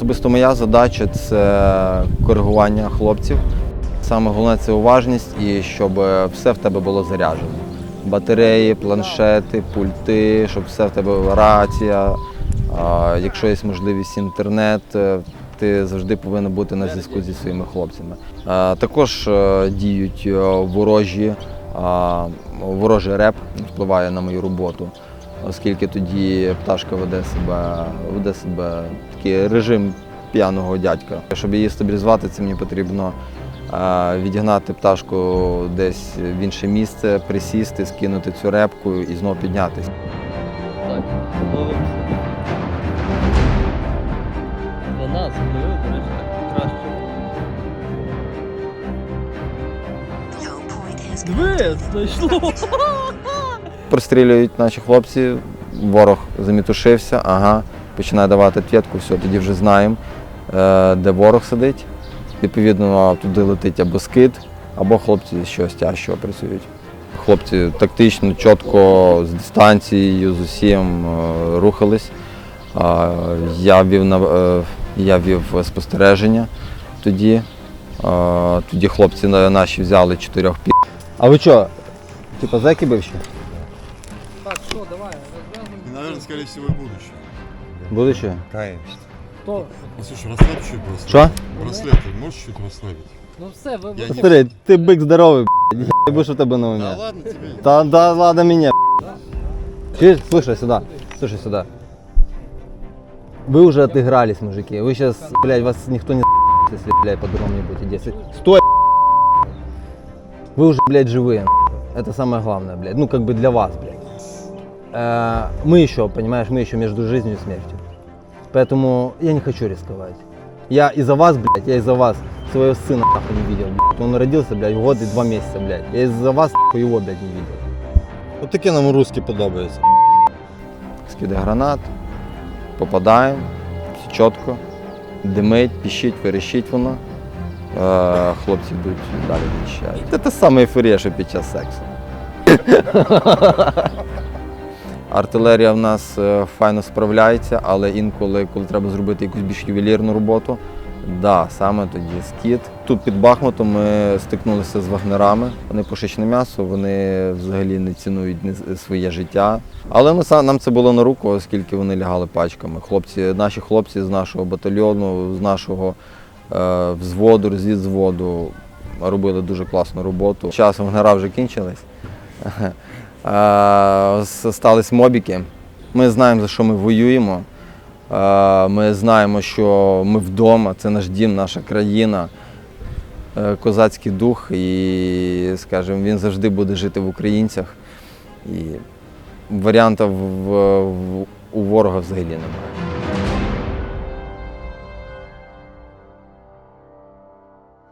Особисто моя задача це коригування хлопців. Саме головне це уважність і щоб все в тебе було заряджено. Батареї, планшети, пульти, щоб все в тебе рація. Якщо є можливість інтернет, е, ти завжди повинен бути на зв'язку зі своїми хлопцями. Також е, діють е, ворожі, ворожий реп впливає на мою роботу, оскільки тоді пташка веде себе, веде себе такий режим п'яного дядька. Щоб її стабілізувати, це мені потрібно е, відігнати пташку десь в інше місце, присісти, скинути цю репку і знову піднятися. Вона до речі, так краще. Диви, знайшло! Прострілюють наші хлопці, ворог замітушився, ага, починає давати ответку, все, тоді вже знаємо, е, де ворог сидить. Відповідно, туди летить або скид, або хлопці щось тяжчого працюють. Хлопці тактично, чітко, з дистанцією, з усім е, рухались. Я вів, нав- е, я вів спостереження тоді. Тоді хлопці наші взяли чотирьох пі. А ви що, типа зеки бивші? Так, що, давай. И, наверное, скорее всего, и будущее. Будучи? Конечно. Хто? Ну, слушай, расслабь чуть браслет. Що? Браслет ты можешь чуть расслабить? Ну все, ви Я ви- не- Старий, ти бик здоровий, б***ь. Я будеш у тебе на умі. Да ладно тебе. Та да ладно мене. Чуешь, слушай сюда, слушай сюда. Вы уже отыгрались, мужики. Вы сейчас, блядь, вас никто не если, блядь, по-другому не будете действовать. Стой! Вы уже, блядь, живые. Это самое главное, блядь. Ну, как бы для вас, блядь. Э, Мы еще, понимаешь, мы еще между жизнью и смертью. Поэтому я не хочу рисковать. Я из-за вас, блядь, я из-за вас своего сына нахуй не видел, блядь. Он родился, блядь, в год и два месяца, блядь. Я из-за вас нахуй, его, блядь, не видел. От таке нам русські подобається. Скиди гранат, попадаємо, все чітко, димить, піщить, верещить воно. Е, хлопці йдуть далі вищають. Це те саме ейфорія, що під час сексу. Артилерія в нас е, файно справляється, але інколи, коли треба зробити якусь більш ювелірну роботу, да, саме тоді скіт. Тут під Бахмутом ми стикнулися з вагнерами. Вони пушечне м'ясо, вони взагалі не цінують своє життя. Але са- нам це було на руку, оскільки вони лягали пачками. Хлопці, наші хлопці з нашого батальйону, з нашого е, взводу, розвідзводу робили дуже класну роботу. Час вагнера вже кінчились. Стались мобіки. Ми знаємо, за що ми воюємо. Ми знаємо, що ми вдома, це наш дім, наша країна, Е, козацький дух, і, скажімо, він завжди буде жити в українцях. І варіантів у ворога взагалі немає.